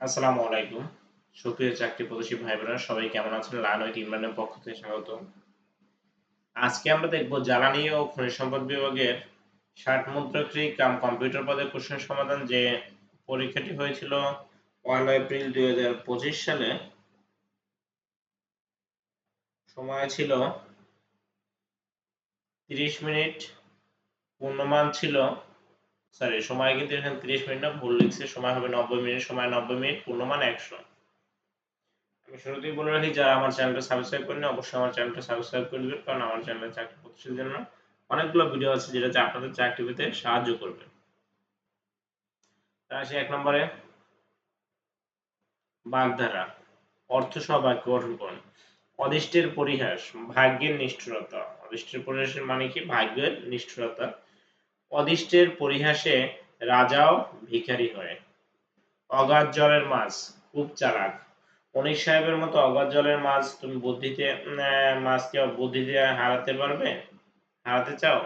আসসালামু আলাইকুম। সুপ্রিয় চাকরি প্রত্যাশী ভাই বোনেরা সবাই কেমন আছেন? লানওয়েট ইমরানের পক্ষ থেকে স্বাগত। আজকে আমরা দেখব জ্বালানি ও খনিজ সম্পদ বিভাগের ষাট মুদ্রাক্ষী কাম কম্পিউটার পদের কোশ্চেন সমাধান যে পরীক্ষাটি হয়েছিল পয়লা এপ্রিল দুই হাজার পঁচিশ সালে। সময় ছিল তিরিশ মিনিট, পূর্ণমান ছিল সরি সময় কিন্তু এখানে তিরিশ মিনিট না, ভুল লিখছে। সময় হবে নব্বই মিনিট, সময় নব্বই মিনিট, পূর্ণমান একশো। আমি শুরুতেই বলে রাখি, যারা আমার চ্যানেলটা সাবস্ক্রাইব করেনি অবশ্যই আমার চ্যানেলটা সাবস্ক্রাইব করে দেবেন, কারণ আমার চ্যানেলে চাকরি প্রতিষ্ঠানের জন্য অনেকগুলো ভিডিও আছে যেটা আপনাদের চাকরি পেতে সাহায্য করবে। তা আসি এক নম্বরে। বাগধারা অর্থ সহ বাক্য গঠন করুন। অদিষ্টের পরিহাস, ভাগ্যের নিষ্ঠুরতা। অদিষ্টের পরিহাসের মানে কি? ভাগ্যের নিষ্ঠুরতা। অদিষ্টের পরিহাসে রাজাও ভিখারি হয়। অগাধ জলের মাছ, খুব চালাক। অনিক সাহেবের মতো অগাধ জলের মাছ তুমি বুদ্ধিতে মাছকে বুদ্ধিতে হারাতে পারবে? হারাতে চাও?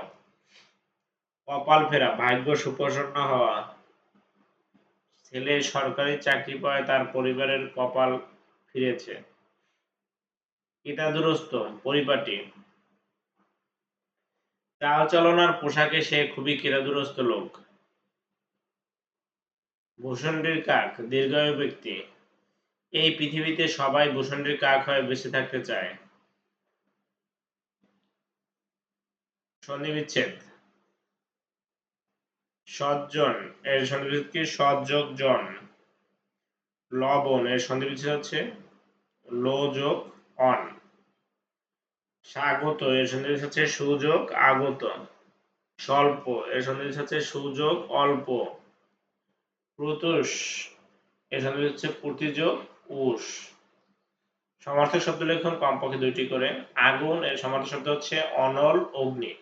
কপাল ফেরা, ভাগ্য সুপ্রসন্ন হওয়া। ছেলে সরকারি চাকরি পায়, তার পরিবারের কপাল ফিরেছে। দুরস্ত, পরিপাটি। চালচলনার পোশাকে সে খুবই কেরাদুরস্ত লোক। ভূষণ্ডের কাক, দীর্ঘায়ু ব্যক্তি। এই পৃথিবীতে সবাই ভূষণ্ডের কাক হয়ে বেঁচে থাকতে চায়। সন্নিবিচ্ছেদ সজ্জন, এর সন্নিবিচ্ছেদ কি? সযোগ জন লবণ, এর সন্নিবিচ্ছেদ হচ্ছে লো যোগ অন স্বাগত, এর সন্নিবেশ হচ্ছে সুযোগ, আগত। স্বল্প, এর সন্নিবেশ হচ্ছে সুযোগ, অল্প। প্রতুষ, এর সন্নিবেশ হচ্ছে প্রতিযোগ, উষ। সমার্থক শব্দ লিখুন কমপক্ষে দুইটি করে। আগুন, এর সমার্থক শব্দ হচ্ছে অনল, অগ্নি।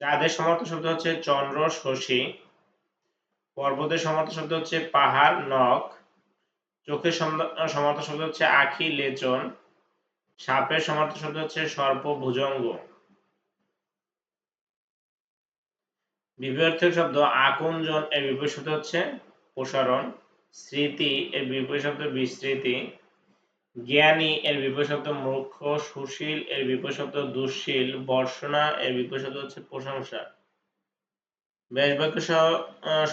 চাঁদের সমার্থক শব্দ হচ্ছে চন্দ্র, শশী। পর্বতের সমার্থক শব্দ হচ্ছে পাহাড়, নখ। চোখের সমার্থক শব্দ হচ্ছে আখি, লেচন। সাপের সমার্থ শব্দ হচ্ছে সর্প ভুজঙ্গ বিপরীত শব্দ আকুঞ্জন এর বিপরীত শব্দ হচ্ছে প্রসারণ। স্মৃতি এর বিপরীত শব্দ বিস্মৃতি। জ্ঞানী এর বিপরীত শব্দ মূর্খ। সুশীল এর বিপরীত শব্দ দুঃশীল। বর্ষণা এর বিপরীত শব্দ হচ্ছে প্রশংসা। বেশ বাক্য সহ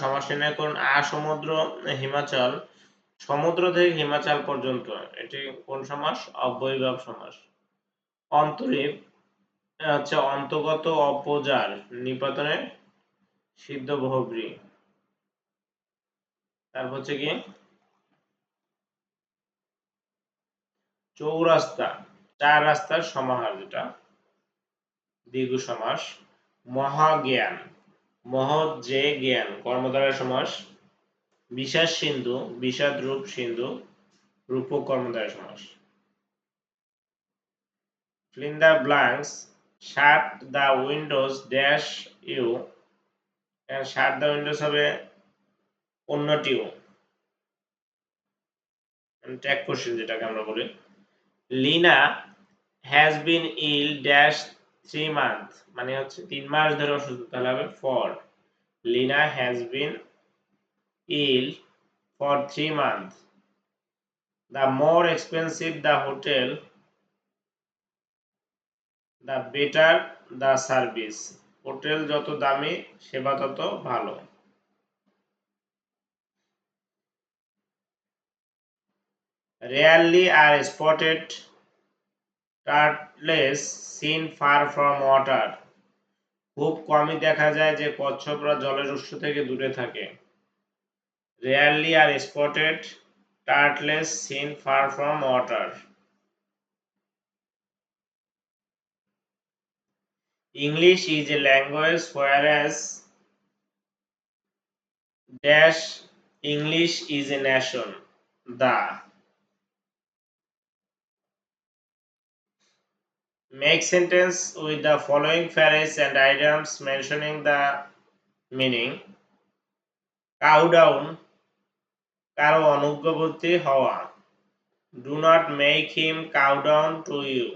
সমাস নির্ণয় করুন আসমুদ্র হিমাচল। সমুদ্র থেকে হিমাচল পর্যন্ত, এটি কোন সমাস? অব্যয়ীভাব সমাস। অন্তরীপ হচ্ছে অন্তগত অপজার নিপাতনে সিদ্ধ বহুব্রী। তারপর হচ্ছে কি? চৌরাস্তা, চার রাস্তার সমাহার যেটা, দীর্ঘ সমাস। মহাজ্ঞান, মহৎ যে জ্ঞান কর্মধারের সমাস। বিষাদ সিন্ধু, বিষাদ রূপ সিন্ধু, রূপক কর্মধারয় সমাস। in the blanks shut the windows dash you and shut the হবে অন্যটিও। ট্যাগ কোশ্চেন যেটাকে আমরা বলি। Lina has been ill dash three month মানে হচ্ছে তিন মাস ধরে অসুস্থ, তাহলে হবে for Lina has been ill for three months. The more expensive the hotel, the better the service. Hotel যত দামি সেবা তত ভালো Rarely are spotted turtles seen far from water. খুব কমই দেখা যায় যে কচ্ছপরা জলের উৎস থেকে দূরে থাকে Rarely are spotted turtles seen far from water. English is a language whereas dash English is a nation. The Make sentence with the following phrase and items mentioning the meaning. Cow down কারও অনুজ্ঞবর্তী হওয়া do not make him cow down to you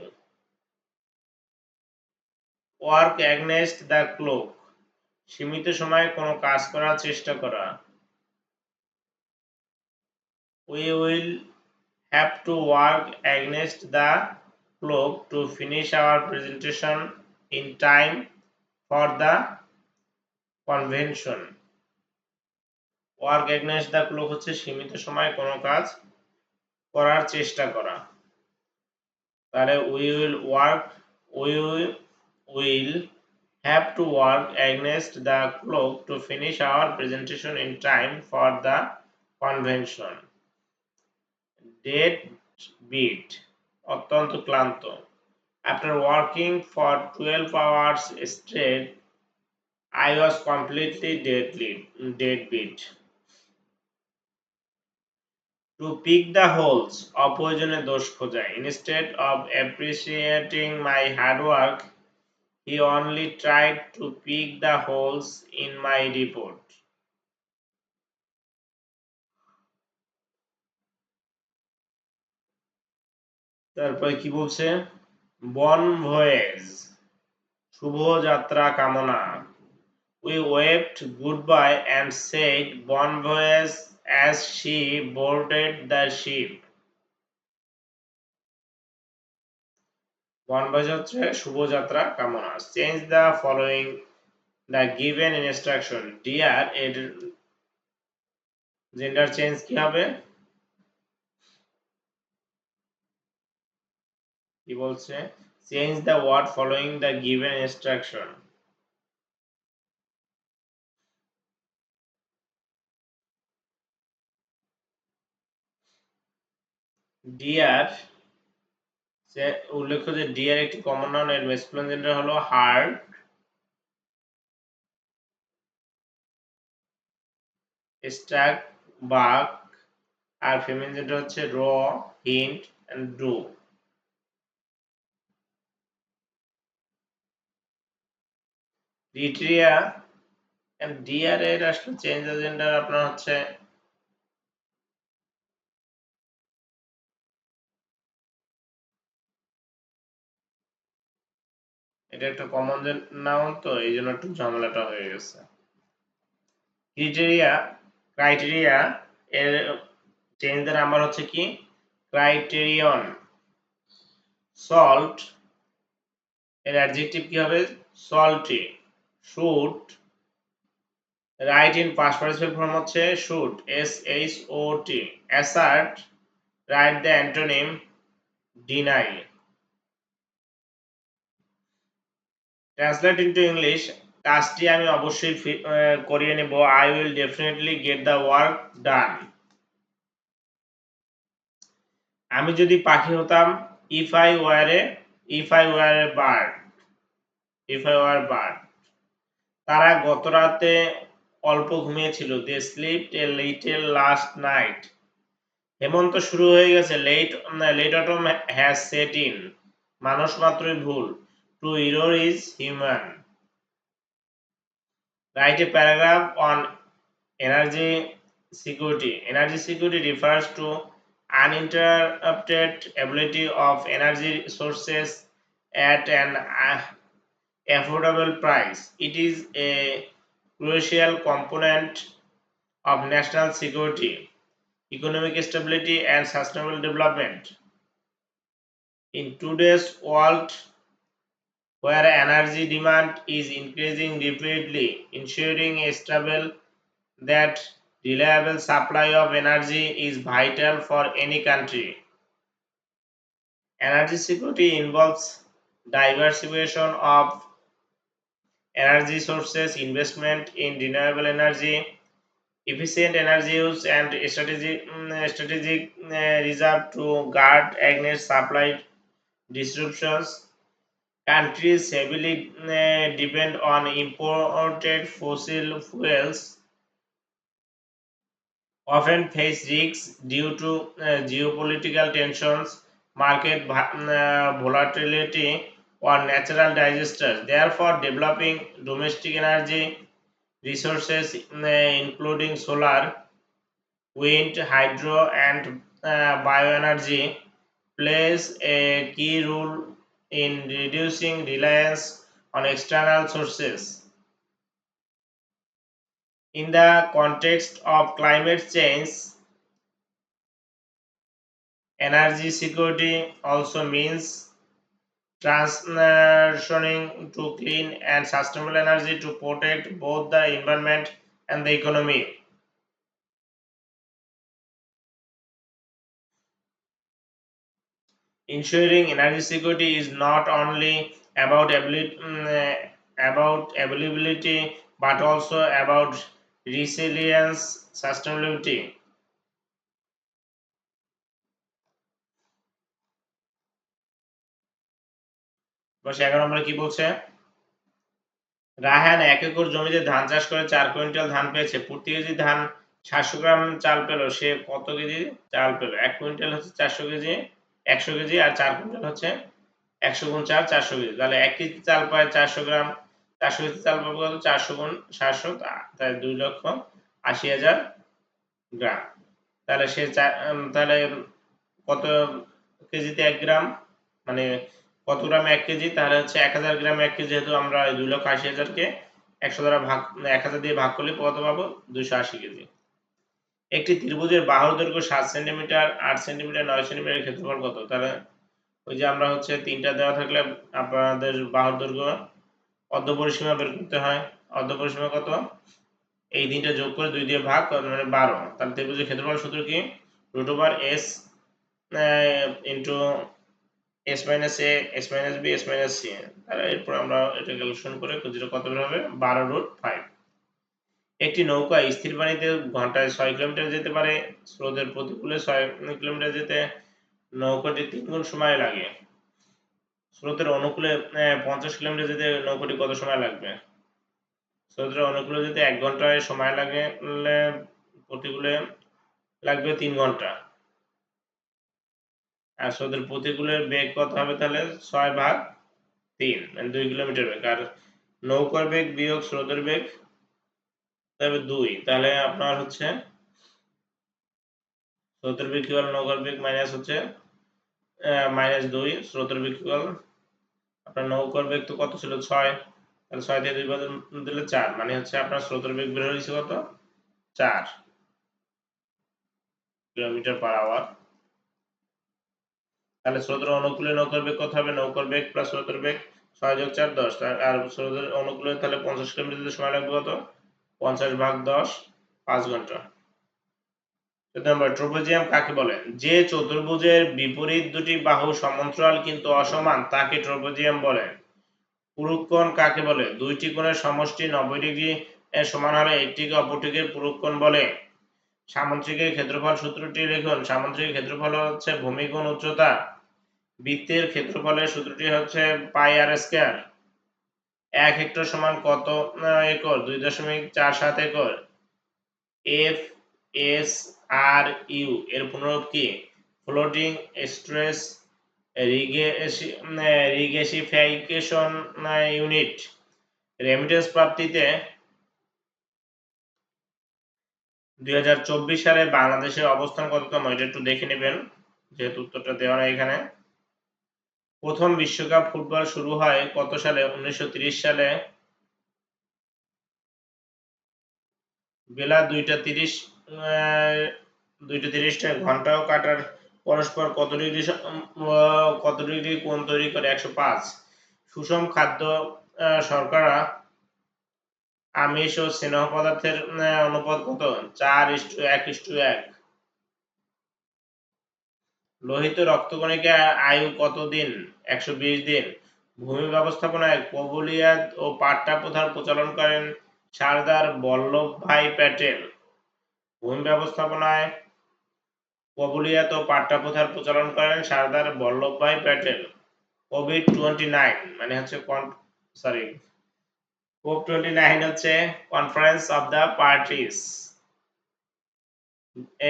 work against the clock সীমিত সময়ে কোনো কাজ করার চেষ্টা করা we will have to work against the clock to finish our presentation in time for the convention work against the clock হচ্ছে সীমিত সময়ে কোনো কাজ করার চেষ্টা করা। তাহলে we will work we will have to work against the clock to finish our presentation in time for the convention dead beat অত্যন্ত ক্লান্ত। After working for twelve hours straight I was completely deadly, deadbeat. To pick the holes, অপ্রয়োজনে দোষ খোঁজা of appreciating my hard work, he only tried to pick the holes in my report. তারপরে কি বলছে bon voyage শুভ যাত্রা কামনা We waved goodbye and said bon voyage as she boarded the ship. Bon শুভযাত্রা কামনা। Change the following the given instruction dear এর gender change কি হবে? কি বলছে? Change the word following the given instruction dear সে উল্লেখ্য যে ডিয়ার একটি common noun এর মেসকুলার জেন্ডার হলো হার্ট স্ট্যাক বাক আর ফিমেল জেন্ডার হচ্ছে roe hind and doe criteria and deer এর আসলে চেঞ্জ জেন্ডার আপনার হচ্ছে এটা একটা কমন নাউন তো এই জন্য একটু ঝামেলাটা হয়ে গেছে। ক্রাইটেরিয়া ক্রাইটেরিয়া এর চেঞ্জের নাম্বার হচ্ছে কি? ক্রাইটেরিয়ন সল্ট এর অ্যাডজেক্টিভ কি হবে? Salty shoot write in past form হচ্ছে shoot S H O T assert write the antonym deny translate into English কাজটি আমি অবশ্যই করিয়ে নেব। I will definitely get the work done আমি যদি পাখি হতাম if I were a if I were a bird if I were bird তারা গত রাতে অল্প ঘুমিয়েছিল। They sleep a little last night হেমন্ত শুরু হয়ে গেছে। Let let autumn has set in মানুষ মাত্রই ভুল। To error is human. Write a paragraph on energy security. Energy security refers to uninterrupted ability of energy sources at an uh, affordable price. It is a crucial component of national security, economic stability, and sustainable development. In today's world, where energy demand is increasing rapidly, ensuring a stable that reliable supply of energy is vital for any country. Energy security involves diversification of energy sources, investment in renewable energy, efficient energy use, and strategic, mm, strategic uh, reserve to guard against supply disruptions Countries heavily uh, depend on imported fossil fuels, often face risks due to uh, geopolitical tensions, market uh, volatility, or natural disasters. Therefore, developing domestic energy resources, including solar, wind, hydro, and bioenergy, plays a key role in reducing reliance on external sources. In the context of climate change, Energy security also means transitioning to clean and sustainable energy to protect both the environment and the economy. Ensuring energy security is not only about ability, about availability but also about resilience, sustainability. এগারো নম্বরে কি বলছে রাহান এক acre জমিতে ধান চাষ করে চার কুইন্টাল ধান পেয়েছে প্রতি কেজি ধান সাতশো গ্রাম চাল পেল সে কত কেজি চাল পেল এক কুইন্টাল হচ্ছে চারশো কেজি একশো কেজি আর চার কুইন্টাল হচ্ছে একশো গুণ চার, চারশো কেজি। তাহলে এক কেজি চাল পায় চারশো গ্রাম। চারশো কেজি চাল পাবো কত? চারশো গুণ সাতশো তাই দুই লক্ষ আশি হাজার গ্রাম। তাহলে সে তাহলে কত কেজিতে এক গ্রাম? মানে কত গ্রাম এক কেজি? তাহলে হচ্ছে এক হাজার গ্রাম এক কেজি, যেহেতু আমরা দুই লক্ষ আশি হাজারকে একশো দ্বারা ভাগ, এক হাজার দিয়ে ভাগ করলে কত পাবো? দুইশো আশি কেজি। একটি ত্রিভুজের বাহুর দৈর্ঘ্য সাত সেন্টিমিটার, আট সেন্টিমিটার, নয় সেন্টিমিটার ক্ষেত্রফল কত? তাহলে ওই যে আমরা হচ্ছে তিনটা দেওয়া থাকলে আপনাদের বাহুর দৈর্ঘ্য অর্ধ পরিসীমা বের করতে হয়। অর্ধ পরিসীমা কত? এই তিনটা যোগ করে দুই দিয়ে ভাগ মানে বারো। তাহলে ত্রিভুজের ক্ষেত্রফল সূত্র কি? Root over S into S minus A S minus B S minus C তাহলে এরপর আমরা এটা ক্যালকুলেশন করে যেটা কত হবে? বারো রুট ফাইভ একটি নৌকা স্থির পানিতে ঘন্টায় ছয় কিলোমিটার যেতে পারে, স্রোতের প্রতিকূলে ছয় কিলোমিটার যেতে নৌকাটি তিন গুণ সময় লাগে। স্রোতের অনুকূলে পঞ্চাশ কিলোমিটার যেতে নৌকাটি কত সময় লাগবে? স্রোতের অনুকূলে যেতে এক ঘন্টায় সময় লাগে প্রতিকূলে লাগবে তিন ঘণ্টা। আর স্রোতের প্রতিকূলের বেগ কত হবে তাহলে? ছয় ভাগ তিন মানে দুই কিলোমিটার বেগ। আর নৌকার বেগ বিয়োগ স্রোতের বেগ তবে দুই, তাহলে আপনার হচ্ছে স্রোতের বেগ ইকুয়াল নৌকার বেগ মাইনাস হচ্ছে মাইনাস দুই, স্রোতের আপনার নৌকার বেগ তো কত ছিল? ছয়, তাহলে ছয় দিয়ে দুই দিলে চার মানে হচ্ছে আপনার স্রোতের বেগ বের হয়েছে কত? চার কিলোমিটার পার আওয়ার তাহলে স্রোতের অনুকূলে নৌকার বেগ কত হবে? নৌকার বেগ প্লাস স্রোতের বেগ ছয় যোগ চার, দশ আর স্রোতের অনুকূলে তাহলে পঞ্চাশ কিলোমিটার সময় লাগবে কত? পঞ্চাশ ভাগ দশ, পাঁচ ঘণ্টা। ট্রোপোজিয়াম কাকে বলে? যে চতুর্ভুজের বিপরীত দুটি বাহু সমান্তরাল কিন্তু অসমান, তাকে ট্রোপোজিয়াম বলে। পুরুক্ষণ কাকে বলে? দুইটি কোণের সমষ্টি নব্বই ডিগ্রি এর সমান হলে একটিকে অপরটিকে পুরুক্ষণ বলে। সামুদ্রিকের ক্ষেত্রফল সূত্রটি লিখুন। সামুদ্রিকের ক্ষেত্রফল হচ্ছে ভূমিকোণ উচ্চতা। বৃত্তের ক্ষেত্রফলের সূত্রটি হচ্ছে পাই আর স্কয়ার। এক হেক্টর সমান কত একর? দুই দশমিক চার সাত acre. F S R U, এর পুনরূপ কি? Floating stress regasification unit. Remittance প্রাপ্তিতে দুই হাজার চব্বিশ সালে বাংলাদেশের অবস্থান কততম? এটা একটু দেখে নেবেন, যেহেতু উত্তরটা দেওয়া এখানে। প্রথম বিশ্বকাপ ফুটবল শুরু হয় কত সালে? উনিশশো সালে। বেলা দুইটা তিরিশ দুইটা তিরিশটা ঘন্টাও কাটার পরস্পর কত ডিগ্রি কত ডিগ্রি কোণ তৈরি করে? একশো পাঁচ। সুষম খাদ্য শর্করা, আমিষ ও স্নেহ পদার্থের অনুপাত কত? চার ইস্টু এক ইস্টু এক। লোহিত রক্তকণিকা আয়ু কত দিন একশো বিশ দিন। ভূমি ব্যবস্থাপনায় কবুলিয়াত ও পাট্টা প্রধান প্রচলন করেন সারদার বল্লভ ভাই প্যাটেল। ভূমি ব্যবস্থাপনায় কবুলিয়াত ও পাট্টা প্রথার প্রচলন করেন সারদার বল্লভ ভাই প্যাটেল। কোভিড টোয়েন্টি নাইন মানে হচ্ছে সরি কোপ টোয়েন্টি নাইন হচ্ছে কনফারেন্স অফ দ্য পার্টিস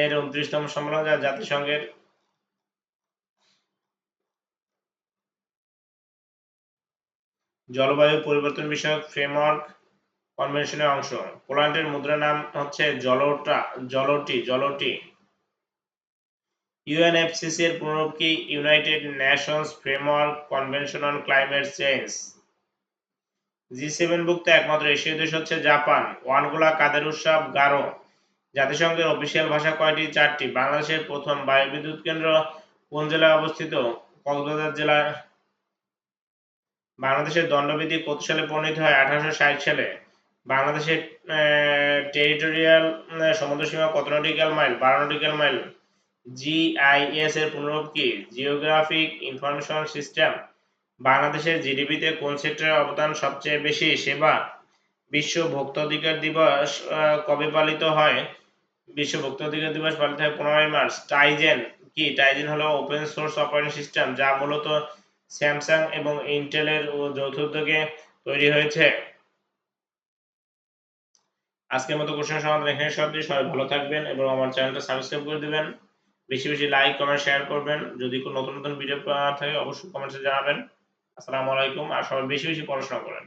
এর উনত্রিশতম সম্মেলন যা জাতিসংঘের জলবায়ু পরিবর্তন বিষয়ক ফ্রেমওয়ার্ক কনভেনশনের অংশ। পোল্যান্ডের মুদ্রা নাম হচ্ছে জলটা, জলটি জলটি। ইউএনএফসিসি এর পুনরূপ কি united nations framework convention on climate change? G seven ভুক্ত একমাত্র এশীয় দেশ হচ্ছে জাপান। ওয়ানগোলা কাদের উৎসব গারো। জাতিসংঘের অফিসিয়াল ভাষা কয়টি? চারটি। বাংলাদেশের প্রথম বায়ুবিদ্যুৎ কেন্দ্র কোন জেলায় অবস্থিত? কক্সবাজার জেলায় বাংলাদেশের দণ্ডবিধি কত সালে প্রণীত হয়? আঠারোশো ষাট সালে। বাংলাদেশের টেরিটোরিয়াল সমুদ্র সীমা কত নটিক্যাল মাইল বারো নটিক্যাল মাইল জিআইএস এর পুনরূপ কি? জিওগ্রাফিক ইনফরমেশন সিস্টেম বাংলাদেশের জিডিপিতে কোন সেক্টরের অবদান সবচেয়ে বেশি? সেবা বিশ্ব ভোক্তাধিকার দিবস কবে পালিত হয়? বিশ্ব ভোক্তাধিকার দিবস পালিত হয় পনেরোই মার্চ। টাইজেন কি? টাইজেন হলো ওপেন সোর্স অপারেটিং সিস্টেম যা মূলত স্যামসাং এবং ইন্টেলের যৌথ উদ্যোগে তৈরি হয়েছে। আজকের মতো কোশ্চেন সমাধান এখানে সব দিয়ে সবাই ভালো থাকবেন এবং আমার চ্যানেলটা সাবস্ক্রাইব করে দিবেন। বেশি বেশি লাইক কমেন্ট শেয়ার করবেন। যদি কোনো নতুন নতুন ভিডিও থাকে, অবশ্যই কমেন্টসে জানাবেন। আসসালামু আলাইকুম। আর সবাই বেশি বেশি পড়াশোনা করেন।